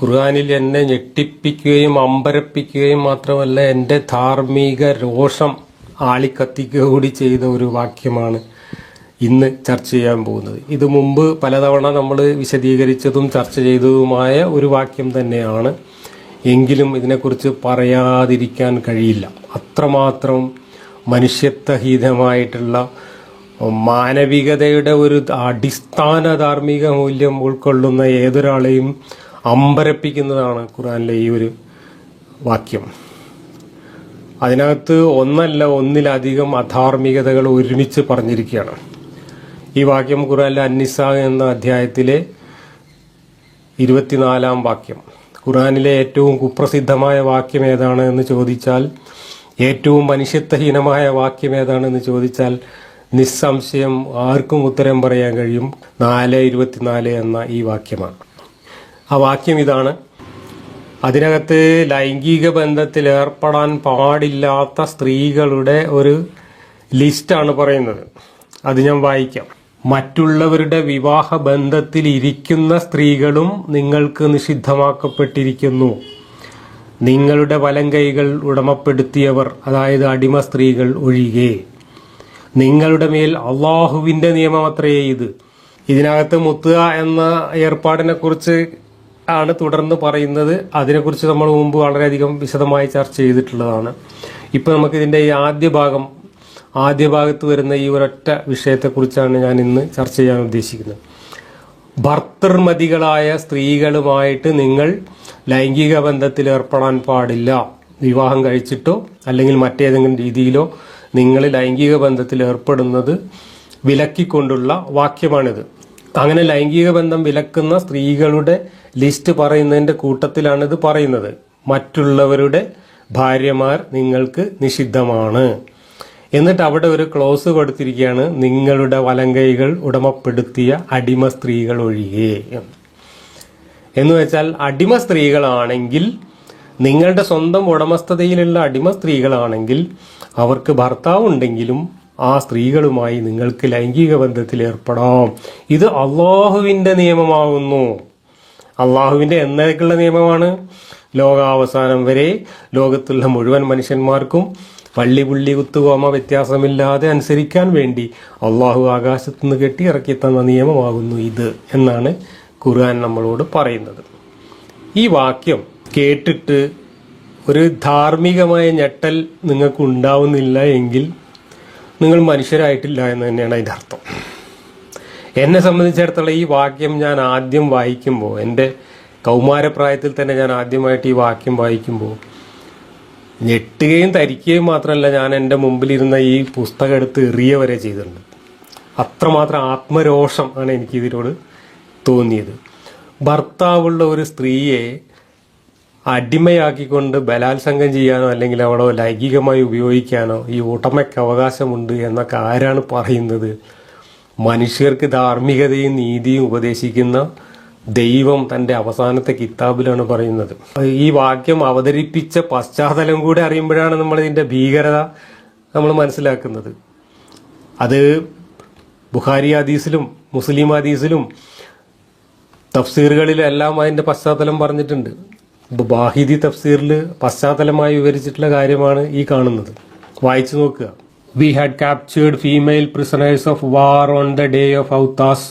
ഖുർആാനിൽ എന്നെ ഞെട്ടിപ്പിക്കുകയും അമ്പരപ്പിക്കുകയും മാത്രമല്ല എന്റെ ധാർമ്മിക രോഷം ആളിക്കത്തിക്കുക കൂടി ചെയ്ത ഒരു വാക്യമാണ് ഇന്ന് ചർച്ച ചെയ്യാൻ പോകുന്നത്. ഇത് മുമ്പ് പലതവണ നമ്മൾ വിശദീകരിച്ചതും ചർച്ച ചെയ്തതുമായ ഒരു വാക്യം തന്നെയാണ്. എങ്കിലും ഇതിനെക്കുറിച്ച് പറയാതിരിക്കാൻ കഴിയില്ല. അത്രമാത്രം മനുഷ്യത്വഹീതമായിട്ടുള്ള മാനവികതയുടെ ഒരു അടിസ്ഥാന ധാർമ്മിക മൂല്യം ഉൾക്കൊള്ളുന്ന ഏതൊരാളെയും അമ്പരപ്പിക്കുന്നതാണ് ഖുറാനിലെ ഈ ഒരു വാക്യം. അതിനകത്ത് ഒന്നല്ല ഒന്നിലധികം അധാർമികതകൾ ഒരുമിച്ച് പറഞ്ഞിരിക്കുകയാണ്. ഈ വാക്യം ഖുറാനിലെ അന്നിസ എന്ന അധ്യായത്തിലെ ഇരുപത്തിനാലാം വാക്യം. ഖുറാനിലെ ഏറ്റവും കുപ്രസിദ്ധമായ വാക്യം ഏതാണ് എന്ന് ചോദിച്ചാൽ ഏറ്റവും മനുഷ്യത്വഹീനമായ വാക്യം ഏതാണെന്ന് ചോദിച്ചാൽ നിസ്സംശയം ആർക്കും ഉത്തരം പറയാൻ കഴിയും. നാല് ഇരുപത്തിനാല് എന്ന ഈ വാക്യമാണ്. ആ വാക്യം ഇതാണ്. അതിനകത്ത് ലൈംഗിക ബന്ധത്തിൽ ഏർപ്പെടാൻ പാടില്ലാത്ത സ്ത്രീകളുടെ ഒരു ലിസ്റ്റാണ് പറയുന്നത്. അത് ഞാൻ വായിക്കാം. മറ്റുള്ളവരുടെ വിവാഹ ബന്ധത്തിൽ ഇരിക്കുന്ന സ്ത്രീകളും നിങ്ങൾക്ക് നിഷിദ്ധമാക്കപ്പെട്ടിരിക്കുന്നു. നിങ്ങളുടെ വലങ്കൈകൾ ഉടമപ്പെടുത്തിയവർ അതായത് അടിമ സ്ത്രീകൾ ഒഴികെ. നിങ്ങളുടെ മേൽ അള്ളാഹുവിന്റെ നിയമം അത്രയേ ഇത്. ഇതിനകത്ത് മുത്തുക എന്ന ഏർപ്പാടിനെ കുറിച്ച് ആണ് തുടർന്ന് പറയുന്നത്. അതിനെക്കുറിച്ച് നമ്മൾ മുമ്പ് വളരെയധികം വിശദമായി ചർച്ച ചെയ്തിട്ടുള്ളതാണ്. ഇപ്പൊ നമുക്ക് ഇതിന്റെ ഈ ആദ്യ ഭാഗം ആദ്യ ഭാഗത്ത് വരുന്ന ഈ ഒരൊറ്റ വിഷയത്തെക്കുറിച്ചാണ് ഞാൻ ഇന്ന് ചർച്ച ചെയ്യാൻ ഉദ്ദേശിക്കുന്നത്. ഭർത്തൃമതികളായ സ്ത്രീകളുമായിട്ട് നിങ്ങൾ ലൈംഗിക ബന്ധത്തിൽ ഏർപ്പെടാൻ പാടില്ല. വിവാഹം കഴിച്ചിട്ടോ അല്ലെങ്കിൽ മറ്റേതെങ്കിലും രീതിയിലോ നിങ്ങൾ ലൈംഗിക ബന്ധത്തിൽ ഏർപ്പെടുന്നത് വിലക്കിക്കൊണ്ടുള്ള വാക്യമാണിത്. അങ്ങനെ ലൈംഗിക ബന്ധം വിലക്കുന്ന സ്ത്രീകളുടെ ലിസ്റ്റ് പറയുന്നതിന്റെ കൂട്ടത്തിലാണ് ഇത് പറയുന്നത് മറ്റുള്ളവരുടെ ഭാര്യമാർ നിങ്ങൾക്ക് നിഷിദ്ധമാണ് എന്നിട്ട് അവിടെ ഒരു ക്ലോസ് കൊടുത്തിരിക്കുകയാണ് നിങ്ങളുടെ വലങ്കൈകൾ ഉടമപ്പെടുത്തിയ അടിമ സ്ത്രീകൾ ഒഴികെ എന്ന്. വെച്ചാൽ അടിമ സ്ത്രീകളാണെങ്കിൽ നിങ്ങളുടെ സ്വന്തം ഉടമസ്ഥതയിലുള്ള അടിമ സ്ത്രീകളാണെങ്കിൽ അവർക്ക് ഭർത്താവ് ഉണ്ടെങ്കിലും ആ സ്ത്രീകളുമായി നിങ്ങൾക്ക് ലൈംഗിക ബന്ധത്തിൽ ഏർപ്പെടാം. ഇത് അള്ളാഹുവിന്റെ നിയമമാകുന്നു. അള്ളാഹുവിന്റെ എന്നേക്കുള്ള നിയമമാണ്. ലോകാവസാനം വരെ ലോകത്തുള്ള മുഴുവൻ മനുഷ്യന്മാർക്കും പള്ളി പുള്ളി കുത്തുകോമ വ്യത്യാസമില്ലാതെ അനുസരിക്കാൻ വേണ്ടി അള്ളാഹു ആകാശത്തു നിന്ന് കെട്ടി ഇറക്കി തന്ന നിയമമാകുന്നു ഇത് എന്നാണ് ഖുർആൻ നമ്മളോട് പറയുന്നത്. ഈ വാക്യം കേട്ടിട്ട് ഒരു ധാർമ്മികമായ ഞെട്ടൽ നിങ്ങൾക്ക് ഉണ്ടാവുന്നില്ല എങ്കിൽ നിങ്ങൾ മനുഷ്യരായിട്ടില്ല എന്ന് തന്നെയാണ് അതിന്റെ അർത്ഥം. എന്നെ സംബന്ധിച്ചിടത്തോളം ഈ വാക്യം ഞാൻ ആദ്യം വായിക്കുമ്പോൾ എന്റെ കൗമാരപ്രായത്തിൽ തന്നെ ഞാൻ ആദ്യമായിട്ട് ഈ വാക്യം വായിക്കുമ്പോൾ ഞെട്ടുകയും തരിക്കുകയും മാത്രമല്ല ഞാൻ എന്റെ മുമ്പിലിരുന്ന ഈ പുസ്തകം എടുത്ത് എറിയ വരെ ചെയ്തിട്ടുണ്ട്. അത്രമാത്രം ആത്മരോഷം ആണ് എനിക്ക് ഇതിനോട് തോന്നിയത്. ഭർത്താവുള്ള ഒരു സ്ത്രീയെ അടിമയാക്കിക്കൊണ്ട് ബലാത്സംഗം ചെയ്യാനോ അല്ലെങ്കിൽ അവളോ ലൈംഗികമായി ഉപയോഗിക്കാനോ ഈ ഉടമയ്ക്ക് അവകാശമുണ്ട് എന്നൊക്കെ ആരാണ് പറയുന്നത്? മനുഷ്യർക്ക് ധാർമ്മികതയും നീതിയും ഉപദേശിക്കുന്ന ദൈവം തന്റെ അവസാനത്തെ കിതാബിലാണ് പറയുന്നത്. ഈ വാക്യം അവതരിപ്പിച്ച പശ്ചാത്തലം കൂടെ അറിയുമ്പോഴാണ് നമ്മൾ ഇതിന്റെ ഭീകരത നമ്മൾ മനസ്സിലാക്കുന്നത്. അത് ബുഹാരി ഹദീസിലും മുസ്ലിം ഹദീസിലും തഫ്സീറുകളിലെല്ലാം അതിന്റെ പശ്ചാത്തലം പറഞ്ഞിട്ടുണ്ട്. ബാഹിദി തഫ്സീറിൽ പശ്ചാത്തലമായി വിവരിച്ചിട്ടുള്ള കാര്യമാണ് ഈ കാണുന്നത്. വായിച്ചു നോക്കുക. We had captured female prisoners of war on the day of Autas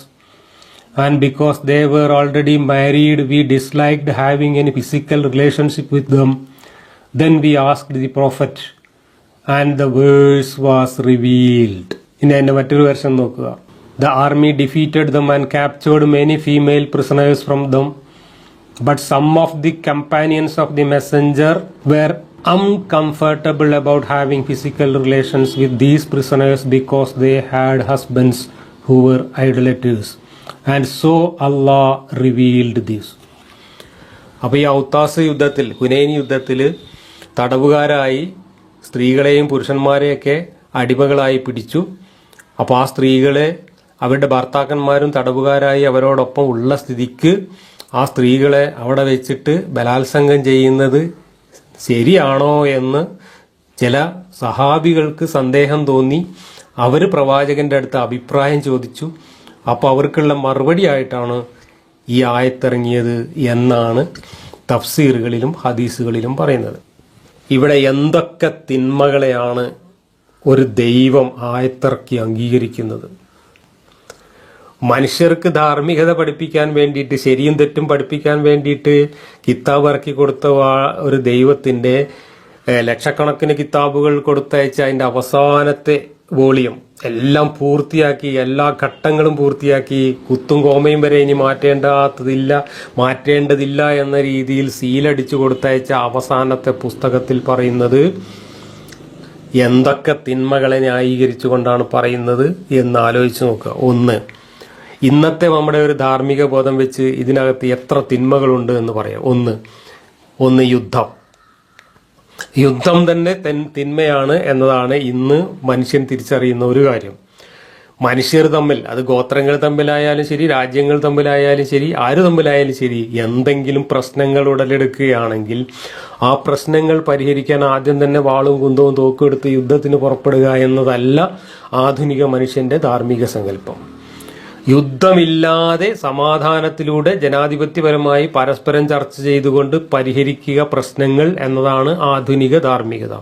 and because they were already married we disliked having any physical relationship with them then we asked the prophet and the verse was revealed ഇനി അതിന്റെ മറ്റൊരു version നോക്കുക. The army defeated them and captured many female prisoners from them but some of the companions of the messenger were uncomfortable about having physical relations with these prisoners because they had husbands who were idolaters and so allah revealed this അപ്പൊ ഈ ഔത്താസ് യുദ്ധത്തിൽ ഹുനൈൻ യുദ്ധത്തിൽ തടവുകാരായി സ്ത്രീകളെയും പുരുഷന്മാരെയൊക്കെ അടിമകളായി പിടിച്ചു അപ്പോൾ ആ സ്ത്രീകളെ അവരുടെ ഭർത്താക്കന്മാരും തടവുകാരായി അവരോടൊപ്പം ഉള്ള സ്ഥിതിക്ക് ആ സ്ത്രീകളെ അവിടെ വെച്ചിട്ട് ബലാത്സംഗം ചെയ്യുന്നത് ശരിയാണോ എന്ന് ചില സഹാബികൾക്ക് സന്ദേഹം തോന്നി. അവർ പ്രവാചകന്റെ അടുത്ത് അഭിപ്രായം ചോദിച്ചു. അപ്പോൾ അവർക്കുള്ള മറുപടി ആയിട്ടാണ് ഈ ആയത്തിറങ്ങിയത് എന്നാണ് തഫ്സീറുകളിലും ഹദീസുകളിലും പറയുന്നത്. ഇവിടെ എന്തൊക്കെ തിന്മകളെയാണ് ഒരു ദൈവം ആയത്തിറക്കി അംഗീകരിക്കുന്നത്? മനുഷ്യർക്ക് ധാർമ്മികത പഠിപ്പിക്കാൻ വേണ്ടിയിട്ട് ശരിയും തെറ്റും പഠിപ്പിക്കാൻ വേണ്ടിയിട്ട് കിതാബ് ഇറക്കി കൊടുത്ത ഒരു ദൈവത്തിന്റെ ഏഹ്, ലക്ഷക്കണക്കിന് കിതാബുകൾ കൊടുത്തയച്ച അതിന്റെ അവസാനത്തെ വോളിയം എല്ലാം പൂർത്തിയാക്കി എല്ലാ ഘട്ടങ്ങളും പൂർത്തിയാക്കി കുത്തും കോമയും വരെ ഇനി മാറ്റേണ്ടാത്തതില്ല മാറ്റേണ്ടതില്ല എന്ന രീതിയിൽ സീലടിച്ചു കൊടുത്തയച്ച അവസാനത്തെ പുസ്തകത്തിൽ പറയുന്നത് എന്തൊക്കെ തിന്മകളെ ന്യായീകരിച്ചുകൊണ്ടാണ് പറയുന്നത് എന്ന് ആലോചിച്ച് നോക്കുക. ഒന്ന് ഇന്നത്തെ നമ്മുടെ ഒരു ധാർമ്മിക ബോധം വെച്ച് ഇതിനകത്ത് എത്ര തിന്മകളുണ്ട് എന്ന് പറയാം. ഒന്ന് ഒന്ന് യുദ്ധം. യുദ്ധം തന്നെ തെൻ- തിന്മയാണ് എന്നതാണ് ഇന്ന് മനുഷ്യൻ തിരിച്ചറിയുന്ന ഒരു കാര്യം. മനുഷ്യർ തമ്മിൽ അത് ഗോത്രങ്ങൾ തമ്മിലായാലും ശരി രാജ്യങ്ങൾ തമ്മിലായാലും ശരി ആര് തമ്മിലായാലും ശരി എന്തെങ്കിലും പ്രശ്നങ്ങൾ ഉടലെടുക്കുകയാണെങ്കിൽ ആ പ്രശ്നങ്ങൾ പരിഹരിക്കാൻ ആദ്യം തന്നെ വാളും കുന്തവും തോക്കും എടുത്ത് യുദ്ധത്തിന് പുറപ്പെടുക എന്നതല്ല ആധുനിക മനുഷ്യന്റെ ധാർമ്മിക സങ്കല്പം. യുദ്ധമില്ലാതെ സമാധാനത്തിലൂടെ ജനാധിപത്യപരമായി പരസ്പരം ചർച്ച ചെയ്തുകൊണ്ട് പരിഹരിക്കുക പ്രശ്നങ്ങൾ എന്നതാണ് ആധുനിക ധാർമ്മികത.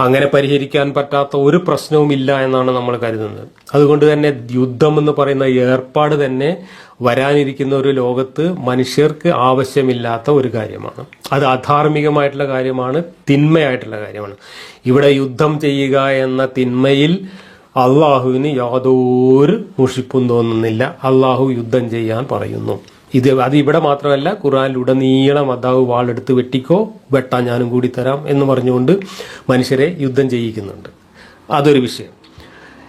അങ്ങനെ പരിഹരിക്കാൻ പറ്റാത്ത ഒരു പ്രശ്നവും ഇല്ല എന്നാണ് നമ്മൾ കരുതുന്നത്. അതുകൊണ്ട് തന്നെ യുദ്ധം എന്ന് പറയുന്ന ഏർപ്പാട് തന്നെ വരാനിരിക്കുന്ന ഒരു ലോകത്ത് മനുഷ്യർക്ക് ആവശ്യമില്ലാത്ത ഒരു കാര്യമാണ്. അത് അധാർമികമായിട്ടുള്ള കാര്യമാണ് തിന്മയായിട്ടുള്ള കാര്യമാണ്. ഇവിടെ യുദ്ധം ചെയ്യുക എന്ന തിന്മയിൽ അള്ളാഹുവിന് യാതൊരു മുഷിപ്പും തോന്നുന്നില്ല. അള്ളാഹു യുദ്ധം ചെയ്യാൻ പറയുന്നു. ഇത് അത് ഇവിടെ മാത്രമല്ല ഖുറാനിലുടനീളം അതാവ് വാളെടുത്ത് വെട്ടിക്കോ വെട്ടാൻ ഞാനും കൂടി തരാം എന്ന് പറഞ്ഞുകൊണ്ട് മനുഷ്യരെ യുദ്ധം ചെയ്യിക്കുന്നുണ്ട്. അതൊരു വിഷയം.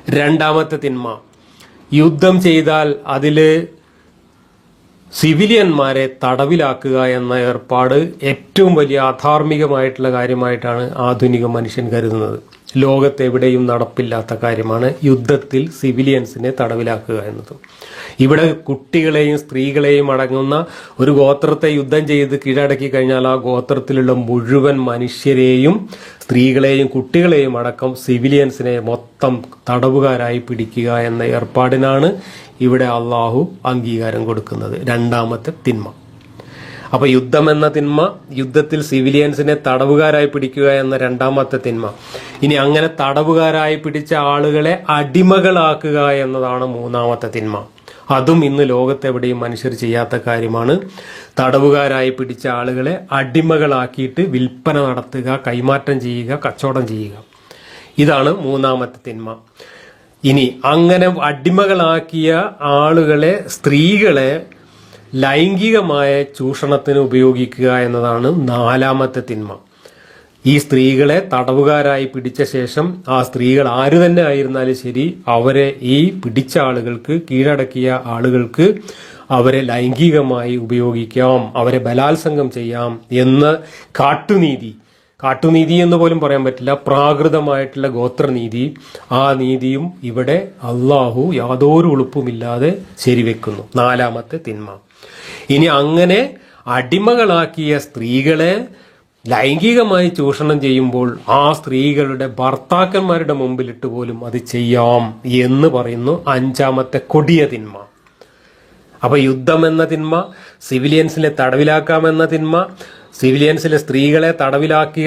രണ്ടാമത്തെ തിന്മ. യുദ്ധം ചെയ്താൽ അതിൽ സിവിലിയന്മാരെ തടവിലാക്കുക എന്ന ഏർപ്പാട് ഏറ്റവും വലിയ അധാർമികമായിട്ടുള്ള കാര്യമായിട്ടാണ് ആധുനിക മനുഷ്യൻ കരുതുന്നത്. ലോകത്തെവിടെയും നടപ്പില്ലാത്ത കാര്യമാണ് യുദ്ധത്തിൽ സിവിലിയൻസിനെ തടവിലാക്കുക എന്നത്. ഇവിടെ കുട്ടികളെയും സ്ത്രീകളെയും അടങ്ങുന്ന ഒരു ഗോത്രത്തെ യുദ്ധം ചെയ്ത് കീഴടക്കി കഴിഞ്ഞാൽ ആ ഗോത്രത്തിലുള്ള മുഴുവൻ മനുഷ്യരെയും സ്ത്രീകളെയും കുട്ടികളെയും അടക്കം സിവിലിയൻസിനെ മൊത്തം തടവുകാരായി പിടിക്കുക എന്ന ഏർപ്പാടിനാണ് ഇവിടെ അള്ളാഹു അംഗീകാരം കൊടുക്കുന്നത്. രണ്ടാമത്തെ തിന്മ. അപ്പൊ യുദ്ധം എന്ന തിന്മ യുദ്ധത്തിൽ സിവിലിയൻസിനെ തടവുകാരായി പിടിക്കുക എന്ന രണ്ടാമത്തെ തിന്മ. ഇനി അങ്ങനെ തടവുകാരായി പിടിച്ച ആളുകളെ അടിമകളാക്കുക എന്നതാണ് മൂന്നാമത്തെ തിന്മ. അതും ഇന്ന് ലോകത്തെവിടെയും മനുഷ്യർ ചെയ്യാത്ത കാര്യമാണ്. തടവുകാരായി പിടിച്ച ആളുകളെ അടിമകളാക്കിയിട്ട് വിൽപ്പന നടത്തുക കൈമാറ്റം ചെയ്യുക കച്ചവടം ചെയ്യുക. ഇതാണ് മൂന്നാമത്തെ തിന്മ. ഇനി അങ്ങനെ അടിമകളാക്കിയ ആളുകളെ സ്ത്രീകളെ ലൈംഗികമായ ചൂഷണത്തിന് ഉപയോഗിക്കുക എന്നതാണ് നാലാമത്തെ തിന്മ. ഈ സ്ത്രീകളെ തടവുകാരായി പിടിച്ച ശേഷം ആ സ്ത്രീകൾ ആര് തന്നെ ആയിരുന്നാലും ശരി അവരെ ഈ പിടിച്ച ആളുകൾക്ക് കീഴടക്കിയ ആളുകൾക്ക് അവരെ ലൈംഗികമായി ഉപയോഗിക്കാം അവരെ ബലാത്സംഗം ചെയ്യാം എന്ന് കാട്ടുനീതി കാട്ടുനീതി എന്ന് പോലും പറയാൻ പറ്റില്ല. പ്രാകൃതമായിട്ടുള്ള ഗോത്രനീതി. ആ നീതിയും ഇവിടെ അള്ളാഹു യാതൊരു ഉളുപ്പുമില്ലാതെ ശരിവെക്കുന്നു. നാലാമത്തെ തിന്മ. ഇനി അങ്ങനെ അടിമകളാക്കിയ സ്ത്രീകളെ ലൈംഗികമായി ചൂഷണം ചെയ്യുമ്പോൾ ആ സ്ത്രീകളുടെ ഭർത്താക്കന്മാരുടെ മുമ്പിലിട്ട് പോലും അത് ചെയ്യാം എന്ന് പറയുന്നു അഞ്ചാമത്തെ കൊടിയ തിന്മ. അപ്പൊ യുദ്ധം എന്ന തിന്മ സിവിലിയൻസിനെ തടവിലാക്കാമെന്ന തിന്മ സിവിലിയൻസിലെ സ്ത്രീകളെ തടവിലാക്കി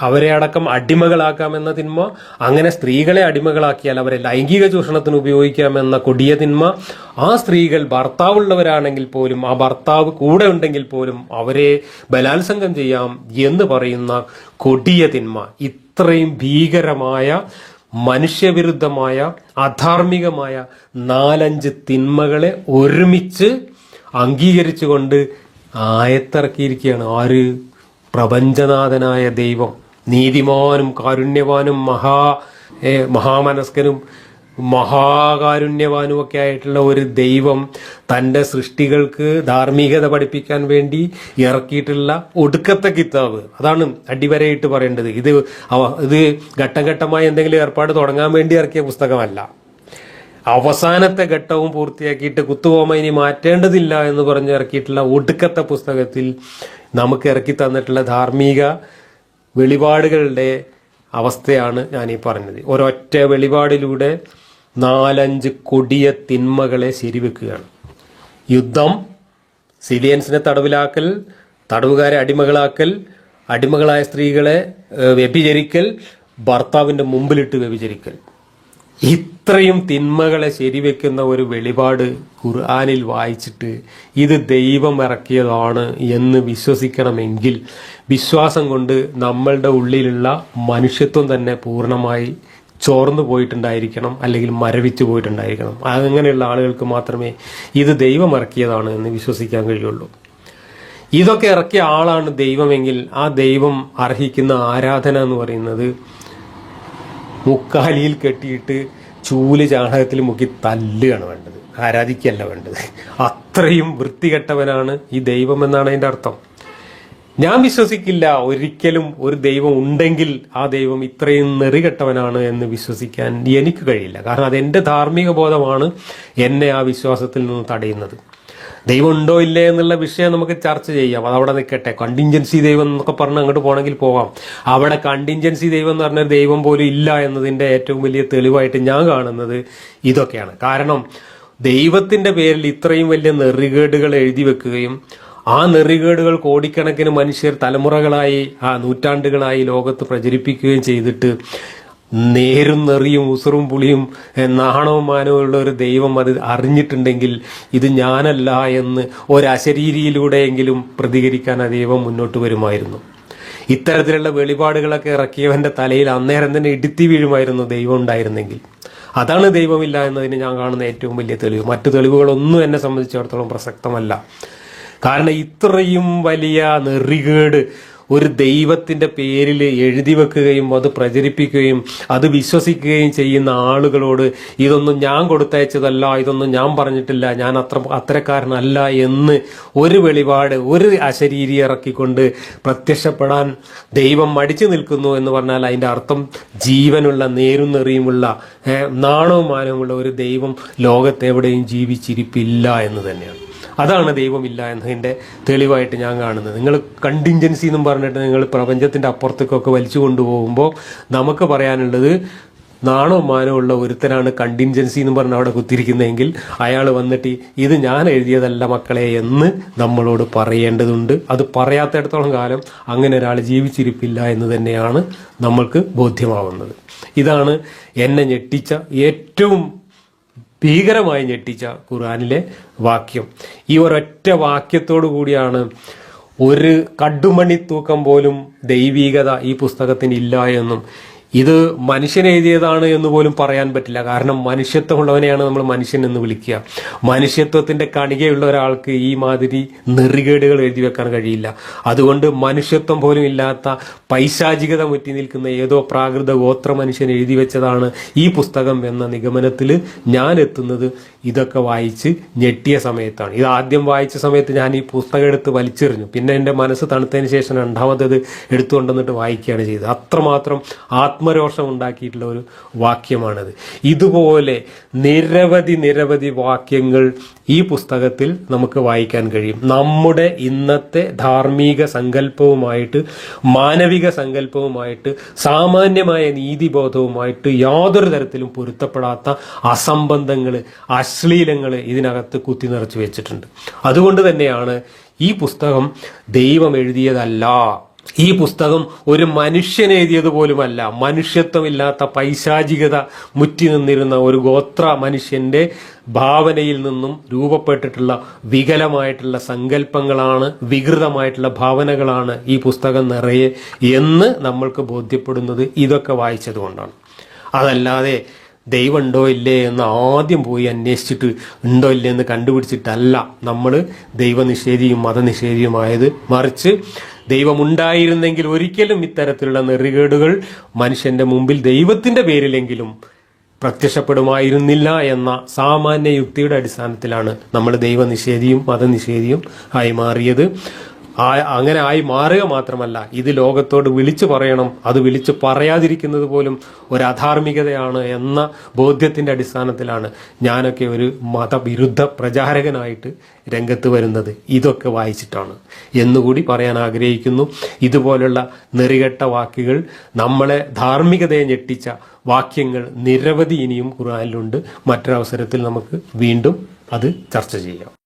അവരെ അടക്കം അടിമകളാക്കാമെന്ന തിന്മ അങ്ങനെ സ്ത്രീകളെ അടിമകളാക്കിയാൽ അവരെ ലൈംഗിക ചൂഷണത്തിന് ഉപയോഗിക്കാമെന്ന കൊടിയ തിന്മ ആ സ്ത്രീകൾ ഭർത്താവുള്ളവരാണെങ്കിൽ പോലും ആ ഭർത്താവ് കൂടെ ഉണ്ടെങ്കിൽ പോലും അവരെ ബലാത്സംഗം ചെയ്യാം എന്ന് പറയുന്ന കൊടിയ തിന്മ. ഇത്രയും ഭീകരമായ മനുഷ്യവിരുദ്ധമായ അധാർമികമായ നാലഞ്ച് തിന്മകളെ ഒരുമിച്ച് അംഗീകരിച്ചുകൊണ്ട് ആയത്തിറക്കിയിരിക്കുകയാണ്. ആര്? പ്രപഞ്ചനാഥനായ ദൈവം. നീതിമാനും കാരുണ്യവാനും മഹാ മഹാമനസ്കനും മഹാകാരുണ്യവാനും ഒക്കെ ആയിട്ടുള്ള ഒരു ദൈവം തന്റെ സൃഷ്ടികൾക്ക് ധാർമ്മികത പഠിപ്പിക്കാൻ വേണ്ടി ഇറക്കിയിട്ടുള്ള ഒടുക്കത്തെ കിതാബ്. അതാണ് അടിവരയിട്ട് പറയേണ്ടത്. ഇത് ഇത് ഘട്ടം ഘട്ടമായി എന്തെങ്കിലും ഏർപ്പാട് തുടങ്ങാൻ വേണ്ടി ഇറക്കിയ പുസ്തകമല്ല. അവസാനത്തെ ഘട്ടവും പൂർത്തിയാക്കിയിട്ട് കുത്തുകോമ ഇനി മാറ്റേണ്ടതില്ല എന്ന് പറഞ്ഞ് ഇറക്കിയിട്ടുള്ള ഒടുക്കത്തെ പുസ്തകത്തിൽ നമുക്ക് ഇറക്കി തന്നിട്ടുള്ള ധാർമ്മിക വെളിപാടുകളുടെ അവസ്ഥയാണ് ഞാൻ ഈ പറഞ്ഞത്. ഒരൊറ്റ വെളിപാടിലൂടെ നാലഞ്ച് കൊടിയ തിന്മകളെ ശരിവെക്കുകയാണ്. യുദ്ധം സിലിയൻസിനെ തടവിലാക്കൽ തടവുകാരെ അടിമകളാക്കൽ അടിമകളായ സ്ത്രീകളെ വ്യഭിചരിക്കൽ ഭർത്താവിന്റെ മുമ്പിലിട്ട് വ്യഭിചരിക്കൽ. ഇത്രയും തിന്മകളെ ശരിവെക്കുന്ന ഒരു വെളിപാട് ഖുർആാനിൽ വായിച്ചിട്ട് ഇത് ദൈവം ഇറക്കിയതാണ് എന്ന് വിശ്വസിക്കണമെങ്കിൽ വിശ്വാസം കൊണ്ട് നമ്മളുടെ ഉള്ളിലുള്ള മനുഷ്യത്വം തന്നെ പൂർണമായി ചോർന്നു പോയിട്ടുണ്ടായിരിക്കണം അല്ലെങ്കിൽ മരവിച്ചു പോയിട്ടുണ്ടായിരിക്കണം. അങ്ങനെയുള്ള ആളുകൾക്ക് മാത്രമേ ഇത് ദൈവം ഇറക്കിയതാണ് എന്ന് വിശ്വസിക്കാൻ കഴിയുള്ളൂ. ഇതൊക്കെ ഇറക്കിയ ആളാണ് ദൈവമെങ്കിൽ ആ ദൈവം അർഹിക്കുന്ന ആരാധന എന്ന് പറയുന്നത് മുക്കാലിയിൽ കെട്ടിയിട്ട് ചൂൽ ചാണകത്തിൽ മുക്കി തല്ലുകയാണ് വേണ്ടത്. ആരാധിക്കല്ല വേണ്ടത്. അത്രയും വൃത്തികെട്ടവനാണ് ഈ ദൈവം എന്നാണ് അതിന്റെ അർത്ഥം. ഞാൻ വിശ്വസിക്കില്ല. ഒരിക്കലും ഒരു ദൈവം ഉണ്ടെങ്കിൽ ആ ദൈവം ഇത്രയും നെറികെട്ടവനാണ് എന്ന് വിശ്വസിക്കാൻ എനിക്ക് കഴിയില്ല. കാരണം അതെന്റെ ധാർമ്മിക ബോധമാണ് എന്നെ ആ വിശ്വാസത്തിൽ നിന്ന് തടയുന്നത്. ദൈവം ഉണ്ടോ ഇല്ലേ എന്നുള്ള വിഷയം നമുക്ക് ചർച്ച ചെയ്യാം. അവിടെ നിൽക്കട്ടെ. കണ്ടിൻജൻസി ദൈവം എന്നൊക്കെ പറഞ്ഞ് അങ്ങോട്ട് പോകണമെങ്കിൽ പോവാം അവിടെ കണ്ടിൻജൻസി ദൈവം എന്ന് പറഞ്ഞൊരു ദൈവം പോലും ഇല്ല എന്നതിന്റെ ഏറ്റവും വലിയ തെളിവായിട്ട് ഞാൻ കാണുന്നത് ഇതൊക്കെയാണ്. കാരണം ദൈവത്തിന്റെ പേരിൽ ഇത്രയും വലിയ നെറികേടുകൾ എഴുതി വെക്കുകയും ആ നെറികേടുകൾ കോടിക്കണക്കിന് മനുഷ്യർ തലമുറകളായി ആ നൂറ്റാണ്ടുകളായി ലോകത്ത് പ്രചരിപ്പിക്കുകയും ചെയ്തിട്ട് നേരും നെറിയും ഉസറും പുളിയും നാണവും മാനവും ഉള്ള ഒരു ദൈവം അത് അറിഞ്ഞിട്ടുണ്ടെങ്കിൽ ഇത് ഞാനല്ല എന്ന് ഒരശരീരിയിലൂടെയെങ്കിലും പ്രതികരിക്കാൻ ആ ദൈവം മുന്നോട്ട് വരുമായിരുന്നു. ഇത്തരത്തിലുള്ള വെളിപാടുകളൊക്കെ ഇറക്കിയവന്റെ തലയിൽ അന്നേരം തന്നെ ഇടുത്തി വീഴുമായിരുന്നു ദൈവം ഉണ്ടായിരുന്നെങ്കിൽ. അതാണ് ദൈവമില്ല എന്നതിന് ഞാൻ കാണുന്ന ഏറ്റവും വലിയ തെളിവ്. മറ്റു തെളിവുകളൊന്നും എന്നെ സംബന്ധിച്ചിടത്തോളം പ്രസക്തമല്ല. കാരണം ഇത്രയും വലിയ നെറികേട് ഒരു ദൈവത്തിന്റെ പേരിൽ എഴുതി വെക്കുകയും അത് പ്രചരിപ്പിക്കുകയും അത് വിശ്വസിക്കുകയും ചെയ്യുന്ന ആളുകളോട് ഇതൊന്നും ഞാൻ കൊടുത്തയച്ചതല്ല ഇതൊന്നും ഞാൻ പറഞ്ഞിട്ടില്ല ഞാൻ അത്ര അത്തരക്കാരനല്ല എന്ന് ഒരു വെളിപാട് ഒരു അശരീരി ഇറക്കിക്കൊണ്ട് പ്രത്യക്ഷപ്പെടാൻ ദൈവം മടിച്ചു നിൽക്കുന്നു എന്ന് പറഞ്ഞാൽ അതിന്റെ അർത്ഥം ജീവനുള്ള നേരും നെറിയുമുള്ള നാണവും മാനവുമുള്ള ഒരു ദൈവം ലോകത്തെവിടെയും ജീവിച്ചിരിപ്പില്ല എന്ന് തന്നെയാണ്. അതാണ് ദൈവമില്ല എന്നതിന്റെ തെളിവായിട്ട് ഞാൻ കാണുന്നത്. നിങ്ങൾ കണ്ടിൻജൻസി എന്നും പറഞ്ഞിട്ട് നിങ്ങൾ പ്രപഞ്ചത്തിന്റെ അപ്പുറത്തേക്കൊക്കെ വലിച്ചു കൊണ്ടുപോകുമ്പോൾ നമുക്ക് പറയാനുള്ളത് നാണോ മാനോ ഉള്ള ഒരുത്തനാണ് കണ്ടിൻജൻസി എന്ന് പറഞ്ഞ് അവിടെ കുത്തിരിക്കുന്നതെങ്കിൽ അയാൾ വന്നിട്ട് ഇത് ഞാൻ എഴുതിയതല്ല മക്കളെ എന്ന് നമ്മളോട് പറയേണ്ടതുണ്ട്. അത് പറയാത്തടത്തോളം കാലം അങ്ങനെ ഒരാൾ ജീവിച്ചിരിപ്പില്ല എന്ന് തന്നെയാണ് നമ്മൾക്ക് ബോധ്യമാവുന്നത്. ഇതാണ് എന്നെ ഞെട്ടിച്ച ഏറ്റവും ഭീകരമായി ഞെട്ടിച്ച ഖുർആനിലെ വാക്യം. ഈ ഒരൊറ്റ വാക്യത്തോടു കൂടിയാണ് ഒരു കടുമണി തൂക്കം പോലും ദൈവീകത ഈ പുസ്തകത്തിന് ഇല്ല എന്നും ഇത് മനുഷ്യൻ എഴുതിയതാണ് എന്ന് പോലും പറയാൻ പറ്റില്ല. കാരണം മനുഷ്യത്വമുള്ളവനെയാണ് നമ്മൾ മനുഷ്യൻ എന്ന് വിളിക്കുക. മനുഷ്യത്വത്തിന്റെ കണികയുള്ള ഒരാൾക്ക് ഈ മാതിരി നെറികേടുകൾ എഴുതി വെക്കാൻ കഴിയില്ല. അതുകൊണ്ട് മനുഷ്യത്വം പോലും ഇല്ലാത്ത പൈശാചികത മുറ്റി നിൽക്കുന്ന ഏതോ പ്രാകൃത ഗോത്ര മനുഷ്യൻ എഴുതി വെച്ചതാണ് ഈ പുസ്തകം എന്ന നിഗമനത്തിൽ ഞാൻ എത്തുന്നത് ഇതൊക്കെ വായിച്ച് ഞെട്ടിയ സമയത്താണ്. ഇത് ആദ്യം വായിച്ച സമയത്ത് ഞാൻ ഈ പുസ്തകം എടുത്ത് വലിച്ചെറിഞ്ഞു. പിന്നെ എന്റെ മനസ്സ് തണുത്തതിന് ശേഷം രണ്ടാമത്തത് എടുത്തുകൊണ്ടുവന്നിട്ട് വായിക്കുകയാണ് ചെയ്തത്. അത്രമാത്രം ആത്മരോഷം ഉണ്ടാക്കിയിട്ടുള്ള ഒരു വാക്യമാണത്. ഇതുപോലെ നിരവധി നിരവധി വാക്യങ്ങൾ ഈ പുസ്തകത്തിൽ നമുക്ക് വായിക്കാൻ കഴിയും. നമ്മുടെ ഇന്നത്തെ ധാർമ്മിക സങ്കല്പവുമായിട്ട് മാനവിക സങ്കല്പവുമായിട്ട് സാമാന്യമായ നീതിബോധവുമായിട്ട് യാതൊരു തരത്തിലും പൊരുത്തപ്പെടാത്ത അസംബന്ധങ്ങൾ അശ്ലീലങ്ങൾ ഇതിനകത്ത് കുത്തി നിറച്ച് വെച്ചിട്ടുണ്ട്. അതുകൊണ്ട് തന്നെയാണ് ഈ പുസ്തകം ദൈവം എഴുതിയതല്ല. ഈ പുസ്തകം ഒരു മനുഷ്യൻ എഴുതിയത് പോലുമല്ല. മനുഷ്യത്വമില്ലാത്ത പൈശാചികത മുറ്റി നിന്നിരുന്ന ഒരു ഗോത്ര മനുഷ്യന്റെ ഭാവനയിൽ നിന്നും രൂപപ്പെട്ടിട്ടുള്ള വികലമായിട്ടുള്ള സങ്കല്പങ്ങളാണ് വികൃതമായിട്ടുള്ള ഭാവനകളാണ് ഈ പുസ്തകം നിറയെ എന്ന് നമ്മൾക്ക് ബോധ്യപ്പെടുന്നത് ഇതൊക്കെ വായിച്ചതുകൊണ്ടാണ്. അതല്ലാതെ ദൈവം ഉണ്ടോ ഇല്ലേ എന്ന് ആദ്യം പോയി അന്വേഷിച്ചിട്ട് ഉണ്ടോ ഇല്ലേ എന്ന് കണ്ടുപിടിച്ചിട്ടല്ല നമ്മൾ ദൈവനിഷേധിയും മതനിഷേധിയുമായത് മറിച്ച് ദൈവമുണ്ടായിരുന്നെങ്കിൽ ഒരിക്കലും ഇത്തരത്തിലുള്ള നെറികേടുകൾ മനുഷ്യന്റെ മുമ്പിൽ ദൈവത്തിന്റെ പേരിലെങ്കിലും പ്രത്യക്ഷപ്പെടുമായിരുന്നില്ല എന്ന സാമാന്യ യുക്തിയുടെ അടിസ്ഥാനത്തിലാണ് നമ്മൾ ദൈവനിഷേധിയും മതനിഷേധിയും ആയി മാറിയത്. അങ്ങനെ ആയി മാറുക മാത്രമല്ല ഇത് ലോകത്തോട് വിളിച്ചു പറയണം അത് വിളിച്ചു പറയാതിരിക്കുന്നത് പോലും ഒരു അധാർമികതയാണ് എന്ന ബോധ്യത്തിന്റെ അടിസ്ഥാനത്തിലാണ് ഞാനൊക്കെ ഒരു മതവിരുദ്ധ പ്രചാരകനായിട്ട് രംഗത്ത് വരുന്നത്. ഇതൊക്കെ വായിച്ചിട്ടാണ്. എന്നുകൂടി പറയാൻ ആഗ്രഹിക്കുന്നു ഇതുപോലുള്ള നെറികെട്ട വാക്കുകൾ നമ്മളെ ധാർമ്മികതയെ ഞെട്ടിച്ച വാക്യങ്ങൾ നിരവധി ഇനിയും ഖുർആനിലുണ്ട്. മറ്റൊരവസരത്തിൽ നമുക്ക് വീണ്ടും അത് ചർച്ച ചെയ്യാം.